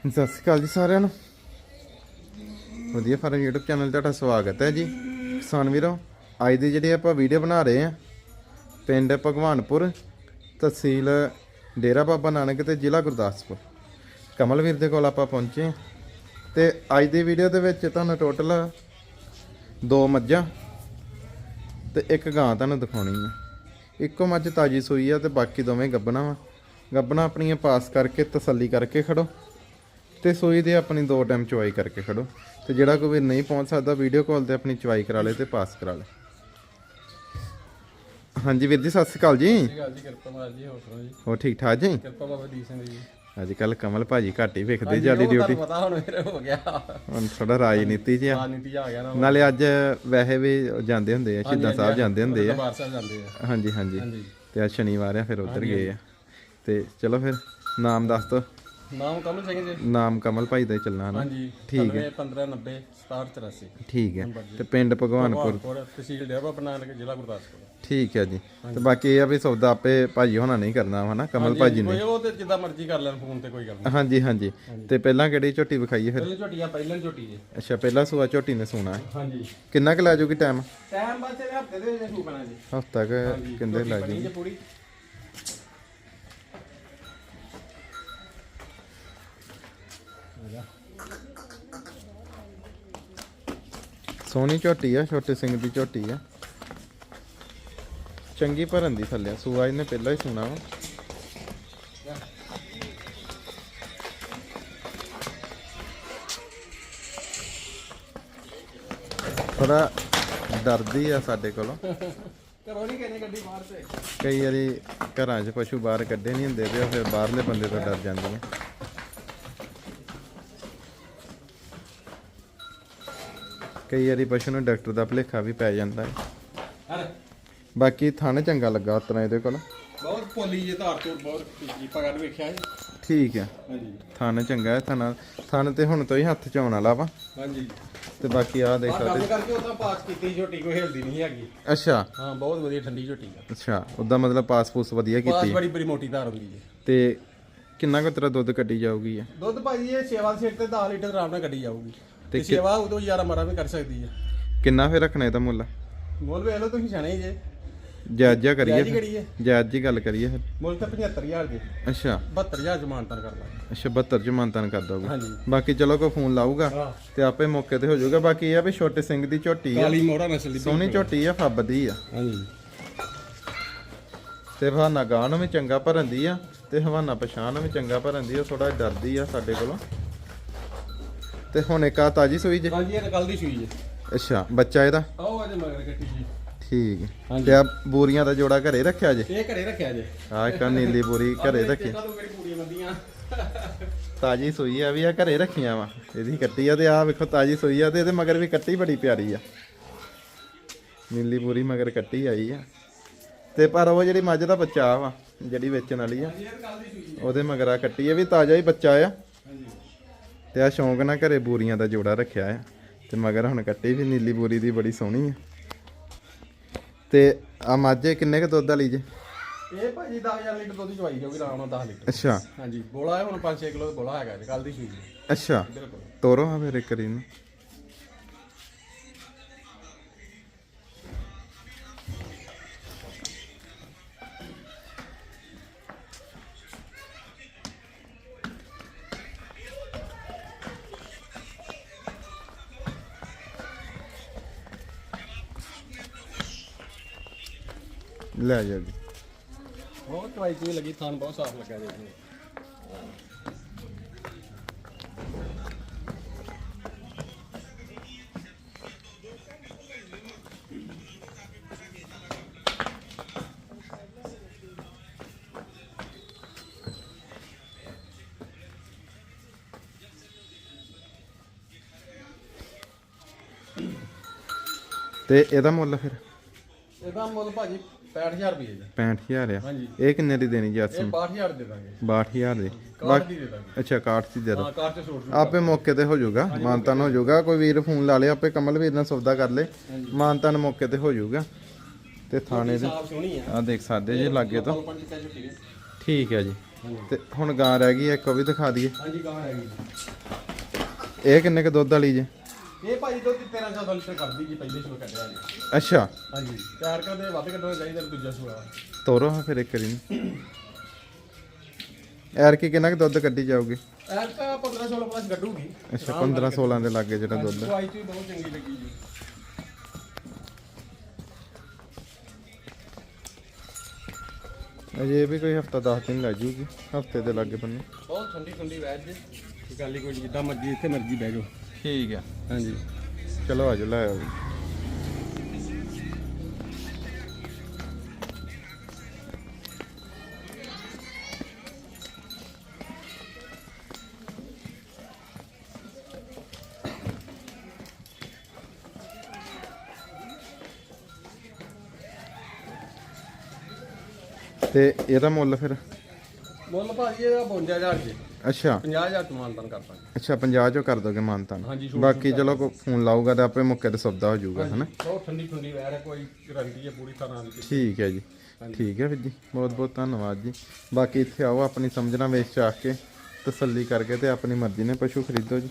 ਸਤਿ ਸ਼੍ਰੀ ਅਕਾਲ ਜੀ ਸਾਰਿਆਂ ਨੂੰ। ਵਧੀਆ ਫਾਰਮ YouTube ਚੈਨਲ ਤੁਹਾਡਾ ਸਵਾਗਤ ਹੈ ਜੀ। ਕਿਸਾਨ ਵੀਰੋ, ਅੱਜ ਦੀ ਜਿਹੜੀ ਆਪਾਂ ਵੀਡੀਓ ਬਣਾ ਰਹੇ ਆ ਪਿੰਡ ਭਗਵਾਨਪੁਰ, ਤਹਿਸੀਲ ਡੇਰਾ ਬਾਬਾ ਨਾਨਕ ਤੇ ਜ਼ਿਲ੍ਹਾ ਗੁਰਦਾਸਪੁਰ। ਕਮਲਵੀਰ ਦੇ ਕੋਲ ਆਪਾਂ ਪਹੁੰਚੇ ਹਾਂ ਤੇ ਅੱਜ ਦੀ ਵੀਡੀਓ ਦੇ ਵਿੱਚ ਤੁਹਾਨੂੰ ਟੋਟਲ ਦੋ ਮੱਝਾਂ ਤੇ ਇੱਕ ਗਾਂ ਤੁਹਾਨੂੰ ਦਿਖਾਉਣੀ ਹੈ। ਇੱਕੋ ਮੱਝ ਤਾਜੀ ਸੂਈ ਆ ਤੇ ਬਾਕੀ ਦੋਵੇਂ ਗੱਬਣਾ ਵਾ। ਗੱਬਣਾ ਆਪਣੀਆਂ ਪਾਸ ਕਰਕੇ ਤਸੱਲੀ ਕਰਕੇ ਖੜੋ। ਤੇ ਸੂਈ ਦੇ ਆਪਣੀ ਦੋ ਟਾਈਮ ਚੁਆਈ ਕਰਕੇ ਖੜੋ। ਤੇ ਜਿਹੜਾ ਕੋਈ ਵੀਰ ਨਹੀਂ ਪਹੁੰਚ ਸਕਦਾ ਵੀਡੀਓ ਕਾਲ ਤੇ ਆਪਣੀ ਚੁਆਈ ਕਰਾ ਲੇ ਤੇ ਪਾਸ ਕਰਾ ਲੇ। ਹਾਂਜੀ ਵੀਰ ਜੀ ਸਤਿ ਸ਼੍ਰੀ ਅਕਾਲ ਜੀ। ਜੀ ਜੀ ਜੀ? ਹੋ ਠੀਕ ਠਾਕ ਜੀ? ਕਿਰਪਾ ਬਾਬਾ ਦੀਪ ਸਿੰਘ ਜੀ। ਅੱਜ ਕੱਲ ਕਮਲ ਭਾਜੀ ਘੱਟ ਹੀ ਵੇਖਦੇ ਜਿਆਦੀ ਡਿਊਟੀ ਪਤਾ ਹੁਣ ਮੇਰੇ ਹੋ ਗਿਆ। ਹੁਣ ਥੋੜਾ ਰਾਜਨੀਤੀ ਆ ਰਾਜਨੀਤੀ ਆ ਗਿਆ ਨਾ। ਨਾਲੇ ਅੱਜ ਵੈਸੇ ਵੀ ਜਾਂਦੇ ਹੁੰਦੇ ਆ ਸ਼ਹੀਦਾਂ ਸਾਹਿਬ ਜਾਂਦੇ ਹੁੰਦੇ ਆ। ਹਾਂਜੀ ਹਾਂਜੀ। ਤੇ ਅੱਜ ਸ਼ਨੀਵਾਰ ਆ ਫਿਰ ਉੱਧਰ ਗਏ ਆ। ਤੇ ਚਲੋ ਫਿਰ ਨਾਮ ਦੱਸ ਦੋ ਨਾਮ ਕਮਲ ਸਿੰਘ ਜੀ। ਨਾਮ ਕਮਲ ਭਾਈ ਦਾ ਹੀ ਚੱਲਣਾ ਨਾ। ਹਾਂਜੀ ਠੀਕ ਹੈ। 15 90 67 ਠੀਕ ਹੈ। ਤੇ ਪਿੰਡ ਭਗਵਾਨਪੁਰ। ਤਹਿਸੀਲ ਡੇਰਾ ਬਣਾ ਕੇ ਜ਼ਿਲ੍ਹਾ ਗੁਰਦਾਸਪੁਰ। ਠੀਕ ਹੈ ਜੀ। ਤੇ ਬਾਕੀ ਇਹ ਆ ਵੀ ਸੌਦਾ ਆਪੇ ਭਾਜੀ ਹੋਣਾ ਨਹੀਂ ਕਰਨਾ ਹਨਾ ਕਮਲ ਭਾਜੀ ਨੇ। ਉਹ ਤੇ ਜਿੱਦਾਂ ਮਰਜ਼ੀ ਕਰ ਲੈਣ ਫੋਨ ਤੇ ਕੋਈ ਗੱਲ ਨਹੀਂ। ਹਾਂਜੀ ਹਾਂਜੀ। ਤੇ ਪਹਿਲਾਂ ਕਿਹੜੀ ਝੋਟੀ ਵਿਖਾਈਏ ਫਿਰ? ਪਹਿਲੇ ਝੋਟੀ ਆ ਪਹਿਲਾਂ ਝੋਟੀ ਜੀ। ਅੱਛਾ ਪਹਿਲਾ ਸੂਆ ਝੋਟੀ ਨੇ ਸੋਣਾ। ਹੈ ਹਾਂਜੀ। ਕਿੰਨਾ ਕੁ ਲੈ ਜਾਊਗੀ ਟਾਈਮ ਟਾਈਮ ਤੇ ਹਫ਼ਤੇ ਦੇ ਵਿੱਚ ਬਣਾ ਜੀ। ਹਫਤਾ ਕ ਕਿੰਦੇ ਲੈ ਬਣੀ ਜਾਊਗੀ? ਪੂਰੀ ਸੋਹਣੀ ਝੋਟੀ ਆ ਛੋਟੇ ਸਿੰਘ ਦੀ ਝੋਟੀ ਆ। ਚੰਗੀ ਭਰਨ ਦੀ ਥੱਲੇ ਸੂਆ ਇਹਨੇ ਪਹਿਲਾਂ ਹੀ ਸੋਣਾ ਵਾ। ਥੋੜਾ ਡਰਦੀ ਆ ਸਾਡੇ ਕੋਲੋਂ। ਕਰੋ ਨਹੀਂ ਕਹਿੰਦੇ ਗੱਡੀ ਬਾਹਰ ਤੇ? ਕਈ ਵਾਰੀ ਘਰਾਂ 'ਚ ਪਸ਼ੂ ਬਾਹਰ ਕੱਢੇ ਨਹੀਂ ਹੁੰਦੇ ਤੇ ਉਹ ਫਿਰ ਬਾਹਰਲੇ ਬੰਦੇ ਤੋਂ ਡਰ ਜਾਂਦੀਆਂ ਕਈ ਵਾਰੀ ਪਸ਼ੂ ਨੂੰ ਡਾਕਟਰ ਦਾ ਭੁਲੇਖਾ ਵੀ ਪੈ ਜਾਂਦਾ ਹੈ। ਬਾਕੀ ਥਣ ਚੰਗਾ ਲੱਗਾ ਉਤਰਾ ਇਹਦੇ ਕੋਲ। ਬਹੁਤ ਪੋਲੀ ਜੇ ਧਾਰ ਤੋਂ ਬਹੁਤ ਕਰ ਵੇਖਿਆ ਹੈ ਠੀਕ ਹੈ। ਹਾਂਜੀ। ਥਣ ਚੰਗਾ ਹੈ ਥਣ ਥਣ ਤੇ ਹੁਣ ਤੋਂ ਹੀ ਹੱਥ ਚ ਆਉਣ ਵਾਲਾ ਵਾ। ਹਾਂਜੀ। ਤੇ ਬਾਕੀ ਆਹ ਦੇਖ ਸਕਦੇ ਕਰਕੇ ਤਾਂ ਪਾਸ ਕੀਤੀ ਝੋਟੀ ਕੋਈ ਹਿਲਦੀ ਨਹੀਂ ਹੈਗੀ। ਅੱਛਾ। ਹਾਂ ਬਹੁਤ ਵਧੀਆ ਠੰਡੀ ਝੋਟੀ ਆ। ਅੱਛਾ ਉਹਦਾ ਮਤਲਬ ਪਾਸ ਪੂਸ ਵਧੀਆ ਪਾਸ ਕੀਤੀ ਹੈ। ਬੜੀ ਬੜੀ ਮੋਟੀ ਧਾਰ ਹੁੰਦੀ ਹੈ ਤੇ ਕਿੰਨਾ ਕੁ ਤੇਰਾ ਦੁੱਧ ਕੱਢੀ ਜਾਊਗੀ ਆ ਦੁੱਧ ਭਾਜੀ ਇਹ ਸੇਵਾ ਦੇ ਸਿਰ ਤੇ 10 ਲੀਟਰ ਆਰਾਮ ਨਾਲ ਕੱਢੀ ਜਾਊਗੀ। ਤੇ ਤੇ ਸੇਵਾ ਉਦੋਂ ਯਾਰਾ ਮਰਾ ਵੀ ਕਰ ਸਕਦੀ ਹੈ ਕਿੰਨਾ ਫਿਰ ਰੱਖਣਾ ਇਹਦਾ ਮੁੱਲ? ਮੁੱਲ ਵੇਖ ਲਓ ਤੁਸੀਂ ਸਿਆਣੇ ਜੇ। ਜਾਇਜ਼ਾ ਕਰੀਏ ਜਾਇਜ਼ ਹੀ ਫਿਰ। ਕਰੀਏ। ਜਾਇਜ਼ ਜੀ ਗੱਲ ਕਰੀਏ ਫਿਰ। ਮੁੱਲ ਤਾਂ 75000 ਦੇ ਅੱਛਾ। 72000 ਜਮਾਨਤਨ ਕਰ ਲਾਂਗੇ। ਅੱਛਾ 72 ਚ ਮੰਤਨ ਕਰ ਦੋਗੇ। ਹਾਂਜੀ। ਬਾਕੀ ਚਲੋ ਕੋਈ ਫੋਨ ਲਾਊਗਾ ਹਾਂ। ਤੇ ਆਪੇ ਮੌਕੇ ਤੇ ਹੋ ਜਾਊਗਾ। ਬਾਕੀ ਇਹ ਆ ਵੀ ਛੋਟੇ ਸਿੰਘ ਦੀ ਝੋਟੀ ਆ। ਕਾਲੀ ਮੋਹਰਾ ਨਸਲ ਦੀ ਸੋਹਣੀ ਝੋਟੀ ਆ ਫੱਬਦੀ ਆ। ਹਾਂਜੀ। ਤੇ ਹਵਾਨਾ ਗਾਂ ਨੂੰ ਵੀ ਚੰਗਾ ਭਰਨ ਦੀ ਆ ਤੇ ਹਵਾਨਾ ਪਛਾਣ ਨੂੰ ਵੀ ਚੰਗਾ ਭਰਨ ਦੀ ਆ। ਥੋੜਾ ਡਰਦੀ ਆ ਸਾਡੇ ਕੋਲੋਂ। ਤੇ ਹੁਣ ਇੱਕ ਆ ਤਾਜੀ ਸੂਈ ਜੇ? ਹਾਂਜੀ ਇਹ ਕੱਲ ਦੀ ਸੂਈ ਜੇ। ਅੱਛਾ ਬੱਚਾ ਇਹਦਾ? ਆਓ ਅੱਜ ਮਗਰ ਕੱਟੀ ਜੀ। ਠੀਕ ਹੈ। ਤੇ ਆ ਬੂਰੀਆਂ ਦਾ ਜੋੜਾ ਘਰੇ ਰੱਖਿਆ ਜੇ? ਇਹ ਘਰੇ ਰੱਖਿਆ ਜੇ। ਆ ਇੱਕ ਨੀਲੀ ਬੂਰੀ ਘਰੇ ਰੱਖੀ। ਤਾਜੀ ਸੂਈ ਆ ਵੀ ਆ ਘਰੇ ਰੱਖੀਆਂ ਵਾ। ਇਹਦੀ ਕੱਟੀ ਆ ਤੇ ਆ ਵੇਖੋ ਤਾਜੀ ਸੂਈ ਆ ਤੇ ਇਹਦੇ ਮਗਰ ਵੀ ਕੱਟੀ ਬੜੀ ਪਿਆਰੀ ਆ। ਨੀਲੀ ਪੂਰੀ ਮਗਰ ਕੱਟੀ ਆਈ ਆ। ਤੇ ਪਰ ਉਹ ਜਿਹੜੀ ਮੱਝ ਦਾ ਬੱਚਾ ਵਾ ਜਿਹੜੀ ਵੇਚਣ ਵਾਲੀ ਆ ਉਹਦੇ ਮਗਰ ਆ ਕੱਟੀ ਆ ਵੀ ਤਾਜ਼ਾ ਹੀ ਬੱਚਾ ਆ। ਹਾਂਜੀ। ਤੇ ਆ ਸ਼ੌਂਕ ਨਾਲ ਘਰੇ ਬੂਰੀਆਂ ਦਾ ਜੋੜਾ ਰੱਖਿਆ ਆ। ਤੇ ਮਗਰ ਹੁਣ ਕੱਟੀ ਵੀ ਨੀਲੀ ਬੂਰੀ ਦੀ ਬੜੀ ਸੋਹਣੀ ਆ। ਤੇ ਆ ਮਾਝੇ ਕਿੰਨੇ ਕ ਦੁੱਧ ਵਾਲੀ ਜੇ? ਇਹ ਭਾਜੀ 10000 ਲੀਟਰ ਦੁੱਧ ਚਵਾਈ ਜਾਊਗੀ ਆਰਾਮ ਨਾਲ 10 ਲੀਟਰ। ਅੱਛਾ। ਹਾਂਜੀ ਬੋਲਾ ਹੈ ਹੁਣ 5-6 ਕਿਲੋ ਦਾ ਬੋਲਾ ਹੈਗਾ ਜੀ ਕੱਲ ਦੀ ਸੂਈ ਅੱਛਾ। ਬਿਲਕੁਲ। ਤੋਰੋ ਮੇਰੇ ਕਰੀ ਨੂੰ ਲੈ ਜਾ ਜੀ ਬਹੁਤ ਚਵਾਈ ਚੂਈ ਲੱਗੀ ਥਾਨ ਬਹੁਤ ਸਾਫ਼ ਲੱਗਾ ਜੀ। ਤੇ ਇਹਦਾ ਮੁੱਲ ਫਿਰ ਇਹਦਾ ਮੁੱਲ ਭਾਜੀ 65000 ਰੁਪਏ ਜੀ 65000 ਆ? ਹਾਂਜੀ। ਇਹ ਕਿੰਨੇ ਦੀ ਦੇਣੀ ਜੀ ਇਹ ਅਸਮ 62000 ਦੇ ਦਾਂਗੇ। 62000 ਦੀ। ਕਾਰਡ ਦੀ ਦੇ ਦਾਂਗੇ। ਅੱਛਾ ਕਾਰਡ ਦੀ ਦੇ ਦੋ ਹਾਂ ਕਾਰ ਤੇ ਛੋਟ ਆਪੇ ਮੌਕੇ ਤੇ ਹੋ ਜਾਊਗਾ। ਮਾਨਤਨ ਹੋ ਜਾਊਗਾ। ਕੋਈ ਵੀਰ ਫੋਨ ਲਾ ਲੇ ਆਪੇ ਕਮਲ ਵੀਰ ਨਾਲ ਸੌਦਾ ਕਰ ਲੇ। ਮਾਨਤਨ ਮੌਕੇ ਤੇ ਹੋ ਜਾਊਗਾ। ਤੇ ਥਾਣੇ ਦੇ ਸਾਫ਼ ਸੋਹਣੀ ਆ। ਆ ਦੇਖ ਸਕਦੇ ਜੇ ਲਾਗੇ ਤੋਂ। ਝੁੱਟੀ ਠੀਕ ਹੈ ਜੀ। ਤੇ ਹੁਣ ਗਾਂ ਰਹਿ ਗਈ ਇੱਕ ਉਹ ਵੀ ਦਿਖਾ ਦਈਏ। ਹਾਂਜੀ ਗਾਂ ਹੈਗੀ ਇਹ ਕਿੰਨੇ ਕ ਦੁੱਧ ਵਾਲੀ ਜੇ? ਇਹ ਭਾਜੀ ਦੁੱਧ 1300 ਲੀਟਰ ਕਰਦੀ ਜੀ ਪਹਿਲੇ ਸੂਆ ਕੱਢਿਆ ਜੀ। ਅੱਛਾ। ਹਾਂਜੀ ਤਿਆਰ ਕਰਦੇ ਵੱਧ ਕੱਢਣਾ ਚਾਹੀਦਾ ਦੂਜਾ ਸੂਆ। ਤੋਰੋ ਹਾਂ ਫਿਰ ਇੱਕ ਵਾਰੀ। ਐਰ ਕੀ ਕਿੰਨਾ ਕ ਦੁੱਧ ਕੱਢੀ ਜਾਊਗੀ? ਐਰ ਤਾਂ 15 16 ਪਲੱਸ ਕੱਢੂਗੀ। ਅੱਛਾ 15 16 ਦੇ ਲਾਗੇ ਜਿਹੜਾ ਦੁੱਧ ਚ ਵੀ ਬਹੁਤ ਚੰਗੀ ਲੱਗੀ ਜੀ। ਅਜੇ ਵੀ ਕੋਈ ਹਫਤਾ 10 ਦਿਨ ਲੱਗ ਜੂਗੀ ਹਫ਼ਤੇ ਦੇ ਲਾਗੇ ਬੰਨੇ। ਬਹੁਤ ਠੰਡੀ ਠੰਡੀ ਵੈਜ ਜੀ। ਗੱਲ ਨਹੀਂ ਕੋਈ ਜਿੱਦਾਂ ਮਰਜ਼ੀ ਇੱਥੇ ਮਰਜ਼ੀ ਬਹਿ ਜਾਓ। ਠੀਕ ਆ ਹਾਂਜੀ ਚਲੋ ਆਜੋ ਲੈ ਆਓ ਤੇ ਇਹਦਾ ਮੁੱਲ ਫਿਰ ਮੁੱਲ ਭਾਜੀ ਇਹਦਾ 52000 ਜੀ। ਅੱਛਾ। 50000 ਤੋਂ ਮਾਨਤਨ ਕਰਤਾ ਅੱਛਾ 50 ਚੋਂ ਕਰ ਦੋਗੇ ਮਾਨਤਾ ਹਾਂਜੀ, ਛੂਟ ਬਾਕੀ ਚਲੋ ਕੋ ਫੋਨ ਲਾਊਗਾ ਤਾਂ ਆਪੇ ਮੁੱਕੇ ਤੇ ਸੌਦਾ ਹੋ ਜਾਊਗਾ ਹਨਾ? ਬਹੁਤ ਠੰਡੀ ਠੰਡੀ ਵੈਰ ਹੈ ਕੋਈ ਗਰੰਟੀ ਹੈ ਪੂਰੀ ਤਰ੍ਹਾਂ ਦੀ। ਠੀਕ ਹੈ ਜੀ। ਠੀਕ ਹੈ ਵੀਰ ਜੀ ਬਹੁਤ ਬਹੁਤ ਧੰਨਵਾਦ ਜੀ। ਬਾਕੀ ਇੱਥੇ ਆਓ ਆਪਣੀ ਸਮਝਣਾ ਵੇਚ ਚਾਹ ਕੇ ਤਸੱਲੀ ਕਰਕੇ ਤੇ ਆਪਣੀ ਮਰਜ਼ੀ ਨੇ ਪਸ਼ੂ ਖਰੀਦੋ ਜੀ।